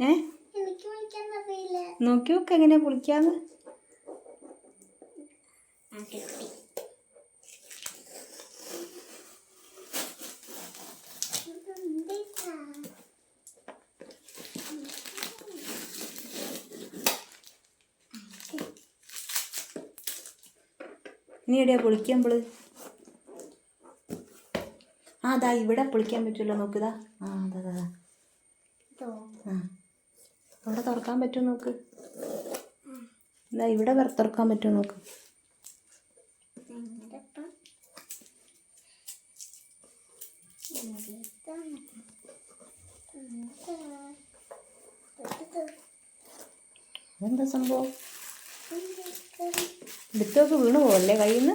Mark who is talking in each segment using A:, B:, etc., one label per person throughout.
A: ഏ? നോക്കി നോക്ക് എങ്ങനെ പൊളിക്കാന്ന്? ഇനി എവിടെയാ പൊളിക്കുമ്പോൾ ആ അതാ ഇവിടെ പൊളിക്കാൻ പറ്റുമല്ലോ നോക്കുതാ ആ അതാ, അതാ ആ. അവിടെ തുറക്കാൻ പറ്റുമോ നോക്ക് ഇതാ ഇവിടെ തുറക്കാൻ പറ്റുമോ നോക്ക്?
B: എന്താ?
A: സംഭവം? എടുത്തൊക്കെ വീണു പോവല്ലേ കയ്യിൽ നിന്ന്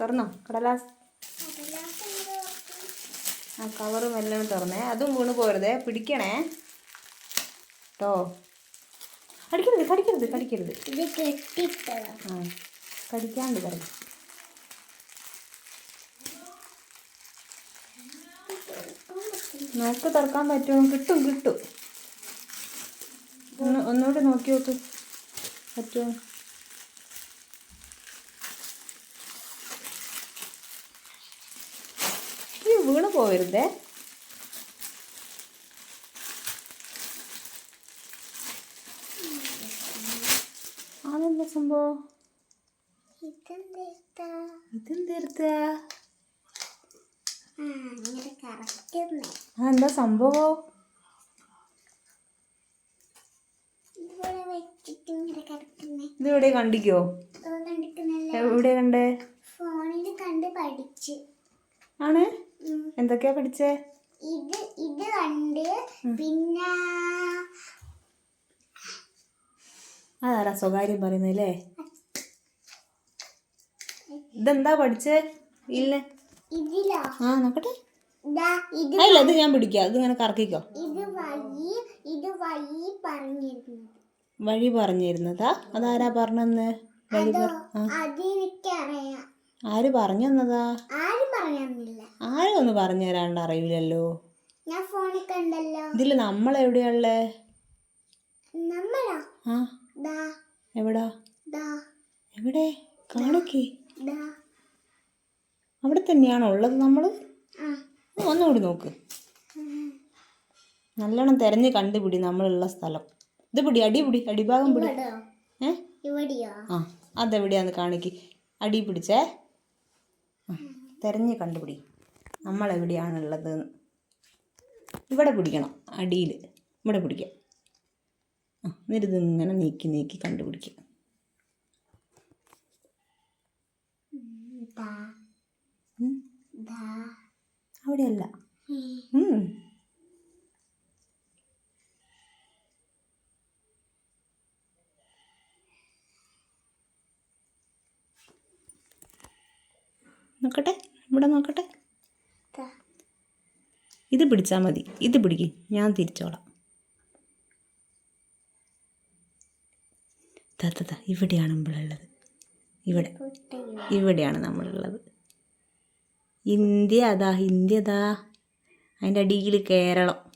A: തുറന്നോ? കടലാസ്? ആ കവറും എല്ലാം തുറന്നേ. അതും വീണ് പോരുതേ. പിടിക്കണേ. കേട്ടോ കടിക്കരുത് കടിക്കരുത് കടിക്കരുത്. ആ കടിക്കാണ്ട് പറയും നോക്ക് തുറക്കാൻ പറ്റുമോ? കിട്ടും കിട്ടും. ഒന്ന് ഒന്നുകൂടി നോക്കി നോക്ക്. പറ്റുമോ? വീണ് പോവരുതേ. അതെന്താ സംഭവം? ഇതെന്തെടുത്താ എന്താ സംഭവം? ഇതെവിടെ കണ്ടിക്കോ? എവിടെ കണ്ടേ?
B: ഫോണിൽ കണ്ട് പഠിച്ച്.
A: ആണ്. എന്തൊക്കെയാ പിടിച്ചേ
B: ഇത് ഇത് കണ്ട് പിന്നെ
A: അതാരാ സ്വകാര്യം പറയുന്നല്ലേ ഇതെന്താ പഠിച്ചേ? ഇല്ല. ആ നോക്കട്ടെ. അല്ല ഇത് ഞാൻ പിടിക്കാം. ഇത് ഇങ്ങനെ കറക്കിക്കോ.
B: ഇത് വഴി ഇത് വഴി പറഞ്ഞിരുന്നത്.
A: വഴി പറഞ്ഞിരുന്നതാ? അതാരാ പറഞ്ഞെന്ന്? വഴി ആര് പറഞ്ഞു തന്നതാ
B: ആരും
A: ഒന്ന് പറഞ്ഞു തരാണ്ട് അറിയില്ലല്ലോ?
B: ഞാൻ ഫോണിൽ കണ്ടല്ലോ. നമ്മളോ?
A: ആ.
B: ദാ.
A: എവിടാ?
B: ദാ.
A: എവിടെ? കാണിക്കേ.
B: ദാ.
A: അവിടെ തന്നെയാണോ ഉള്ളത് നമ്മൾ ഒന്നുകൂടി നോക്ക്. നല്ലോണം തിരഞ്ഞ് കണ്ടുപിടി നമ്മളുള്ള സ്ഥലം. ഇത് പിടി അടി പിടി അടിഭാഗം പിടി. ഏ? ആ അതെവിടെയാന്ന് കാണിക്ക്. അടി പിടിച്ചേ. ആ, തിരഞ്ഞ് കണ്ടുപിടി. നമ്മളെവിടെയാണുള്ളത്? ഇവിടെ പിടിക്കണം. അടിയിൽ. ഇവിടെ പിടിക്കാം. ആ എന്നിട്ട് ഇങ്ങനെ നീക്കി നീക്കി കണ്ടുപിടിക്കുക അവിടെയല്ല. നോക്കട്ടെ ഇവിടെ നോക്കട്ടെ. ഇത് പിടിച്ചാൽ മതി. ഇത് പിടിക്ക്. ഞാൻ തിരിച്ചോളാം. തത്ത ഇവിടെയാണ് നമ്മളുള്ളത്. ഇവിടെ ഇവിടെയാണ് നമ്മളുള്ളത്. ഇന്ത്യ അതാ ഇന്ത്യ അതാ അതിന്റെ അടിയിൽ കേരളം.